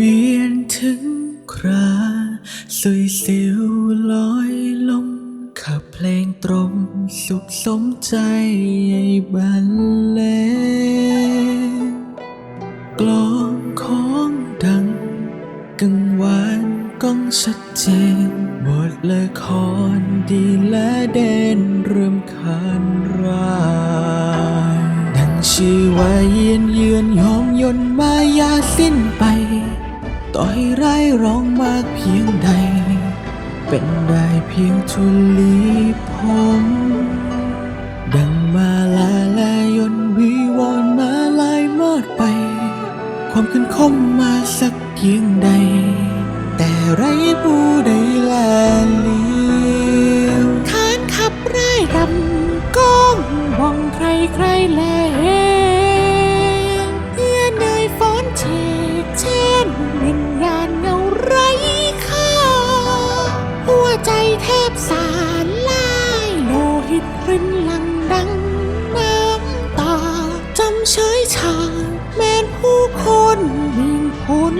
เวียนถึงคราสวยสิวลอยลงขับเพลงตรงสุขสมใจให้บันเลงกลองของดังกังวานก้องชัดเจนบทละครดีและเด่นเริ่มคานรายดังชีวาเยียนเยือนยอมยนมายาสิ้นไป ต่อให้ร้ร้องมากเพียงใด เป็นได้เพียงทุลีผมดังมาลาลายนวิวรณ์มาลายมอดไป ความขึ้นคมมาสักเพียงใด แต่ไรผู้ใดแลเลี้ยวขานขับไร่รำก้องวองใครใครแล ชายชาแม้นผู้คนวิ่งพ้น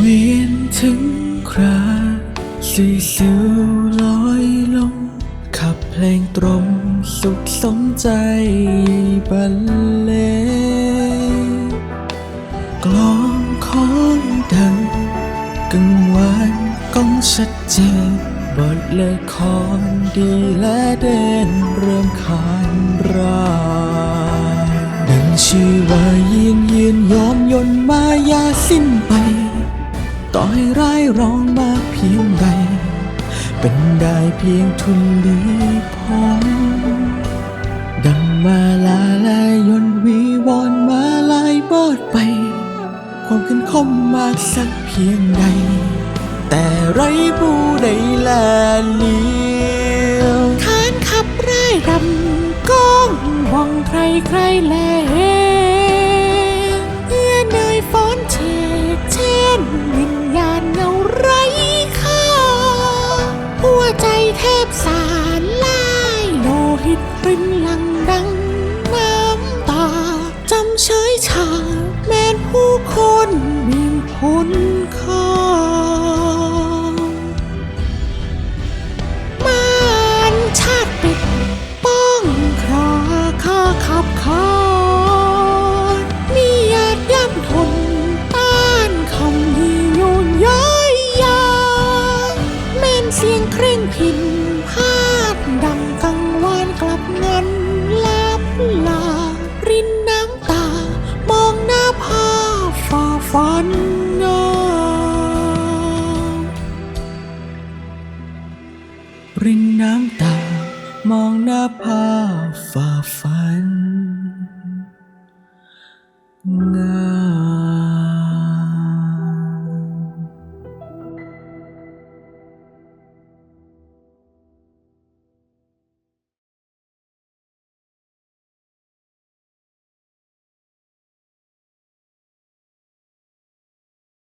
เวียนถึงคราสีสิวลอยลง ขับเพลงตรงสุขสมใจบรรเลงกลองของดังกังวานก้องชัดเจนบทละครดีและเด่นเริ่มขานรายดังชีวายียนยียนยอมยนมายาสิ้นไป ต่อให้ร้ายร้องมากเพียงใด เป็นได้เพียงทุนลีพงดังมาลาลายยนวีวอนมาลายบอดไป ความขึ้นคมมากสักเพียงใด แต่ไรผู้ใดแลเลี้ยวขานขับไร่รำก้องวองใครใครแล ล รินน้ำตา มองหน้าผาฝ่าฟันเงา